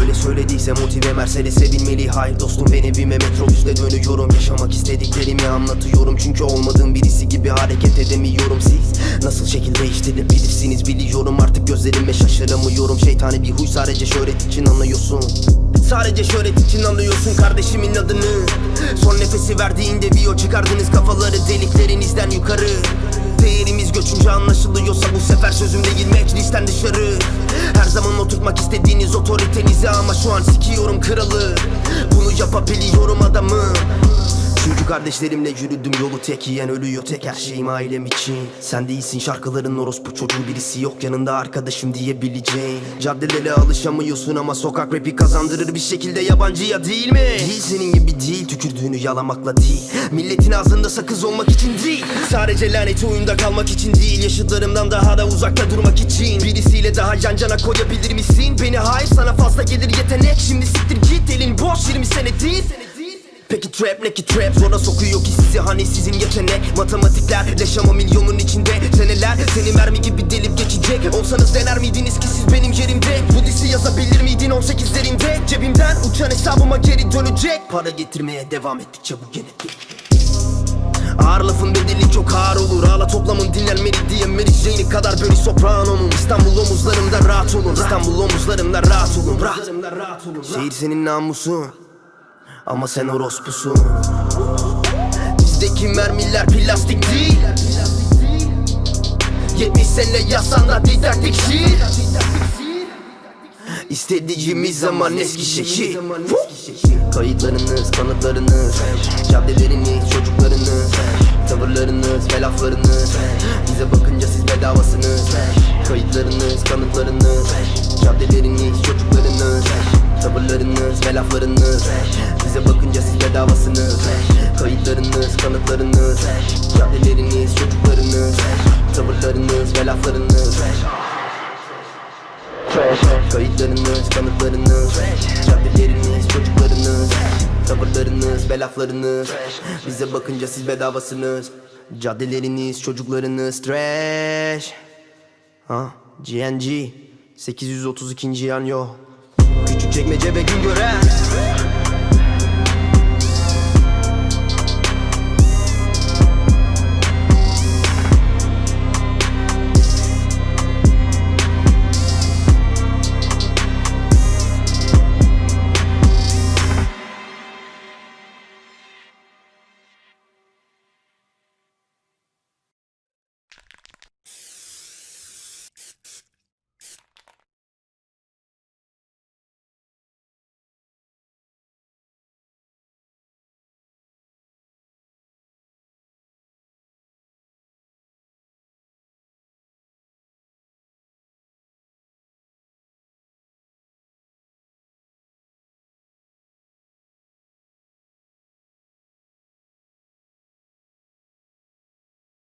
Öyle söylediyse motive Mercedes'e binmeli Hayır dostum ben evime metrobüste dönüyorum. Yaşamak istediklerimi anlatıyorum. Çünkü olmadığım birisi gibi hareket edemiyorum. Siz nasıl şekil değiştirebilirsiniz? Biliyorum Artık gözlerime şaşıramıyorum. Şeytani bir huy sadece şöhret için anlıyorsun. Sadece şöhret için anlıyorsun kardeşimin adını. Son nefesi verdiğinde bir çıkardınız kafaları deliklerinizden yukarı. Değerimiz göçünce anlaşılıyorsa bu sefer sözüm değil meclisten dışarı. Her zaman oturtmak istediğiniz otoritenizi ama şu an sikiyorum kralı. Bunu yapabiliyorum adamı kardeşlerimle yürüdüm yolu tek yiyen ölüyor tek her şeyim ailem için. Sen değilsin şarkıların orospu çocuğu birisi yok yanında arkadaşım diyebileceğin. Caddelere alışamıyorsun ama sokak rapi kazandırır bir şekilde yabancıya değil mi? Değil senin gibi değil tükürdüğünü yalamakla değil. Milletin ağzında sakız olmak için değil Sadece laneti oyunda kalmak için değil. Yaşıtlarımdan daha da uzakta durmak için. Birisiyle daha yan cana koyabilir misin? Beni hayır sana fazla gelir yetenek. Şimdi siktir git elin boş 20 sene değil Peki trap ne ki trap? Zora sokuyor ki sizi. Hani sizin yetenek. Matematikler leş ama milyonun içinde. Seneler seni mermi gibi delip geçecek. Olsanız dener miydiniz ki siz benim yerimde? Bu disi yazabilir miydin 18'lerinde Cebimden uçan hesabıma geri dönecek. Para getirmeye devam ettikçe bu genetik Ağır lafın bedeli çok ağır olur. Ağla toplamın dinlenmeli diye Mary kadar böyle soprano'nun İstanbul omuzlarımda rahat olun. İstanbul omuzlarımda rahat olun. Rahat Şehir senin namusun ama sen orospusun. Bizdeki mermiler plastik değil. 70 sene yazsan da didaktik şiir. İstediğimiz zaman eski şehir. Kayıtlarınız, kanıtlarınız. Caddeleriniz, çocuklarınız. Tavırlarınız ve laflarınız Bize bakınca siz bedavasınız. Kayıtlarınız, kanıtlarınız. Caddeleriniz, çocuklarınız. Tavırlarınız ve laflarınız Bize bakınca siz bedavasınız. Kayıtlarınız, kanıtlarınız. Caddeleriniz, çocuklarınız. Tavırlarınız ve laflarınız. Kayıtlarınız, kanıtlarınız. Caddeleriniz, çocuklarınız. Tavırlarınız ve laflarınız. Bize bakınca siz bedavasınız. Caddeleriniz, çocuklarınız. Trash. Ha, GNG 832. yan yo. Küçük çekmece ve gün gören